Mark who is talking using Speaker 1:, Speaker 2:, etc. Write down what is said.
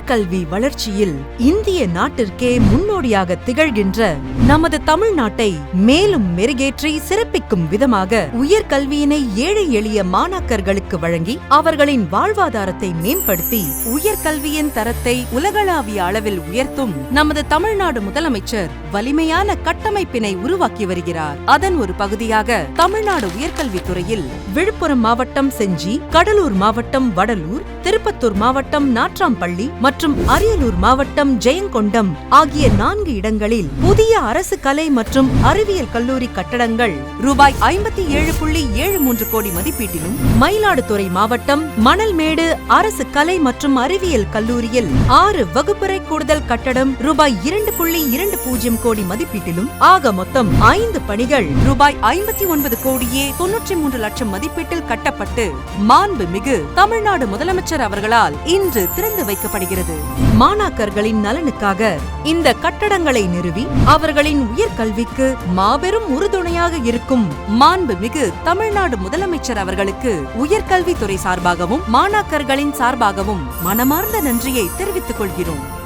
Speaker 1: உயர்கல்வி வளர்ச்சியில் இந்திய நாட்டிற்கே முன்னோடியாக திகழ்கின்ற நமது தமிழ்நாட்டை மேலும் மெருகேற்றி சிறப்பிக்கும் விதமாக உயர்கல்வியினை ஏழை எளிய மாணாக்கர்களுக்கு வழங்கி அவர்களின் வாழ்வாதாரத்தை மேம்படுத்தி உயர்கல்வியின் தரத்தை உலகளாவிய அளவில் உயர்த்தும் நமது தமிழ்நாடு முதலமைச்சர் வலிமையான கட்டமைப்பினை உருவாக்கி வருகிறார். அதன் ஒரு பகுதியாக தமிழ்நாடு உயர்கல்வித்துறையில் விழுப்புரம் மாவட்டம் செஞ்சி கடலூர் மாவட்டம் வடலூர் திருப்பத்தூர் மாவட்டம் நாற்றாம்பள்ளி மற்றும் அரியலூர் மாவட்டம் ஜெயங்கொண்டம் ஆகிய நான்கு இடங்களில் புதிய அரசு கலை மற்றும் அறிவியல் கல்லூரி கட்டடங்கள் ரூபாய் ஐம்பத்தி ஏழு புள்ளி ஏழு மூன்று கோடி மதிப்பீட்டிலும் மயிலாடுதுறை மாவட்டம் மணல்மேடு அரசு கலை மற்றும் அறிவியல் கல்லூரியில் ஆறு வகுப்பறை கூடுதல் கட்டடம் ரூபாய் இரண்டு புள்ளி இரண்டு பூஜ்ஜியம் கோடி மதிப்பீட்டிலும் ஆக மொத்தம் ஐந்து பணிகள் ரூபாய் ஐம்பத்தி ஒன்பது கோடியே தொன்னூற்றி மூன்று லட்சம் மதிப்பீட்டில் கட்டப்பட்டு மாண்புமிகு தமிழ்நாடு முதலமைச்சர் அவர்களால் இன்று திறந்து வைக்கப்படுகிறது. மாணாக்கர்களின் நலனுக்காக இந்த கட்டடங்களை நிறுவி அவர்களின் உயர்கல்விக்கு மாபெரும் உறுதுணையாக இருக்கும் மாண்புமிகு தமிழ்நாடு முதலமைச்சர் அவர்களுக்கு உயர்கல்வித்துறை சார்பாகவும் மாணாக்கர்களின் சார்பாகவும் மனமார்ந்த நன்றியை தெரிவித்துக் கொள்கிறோம்.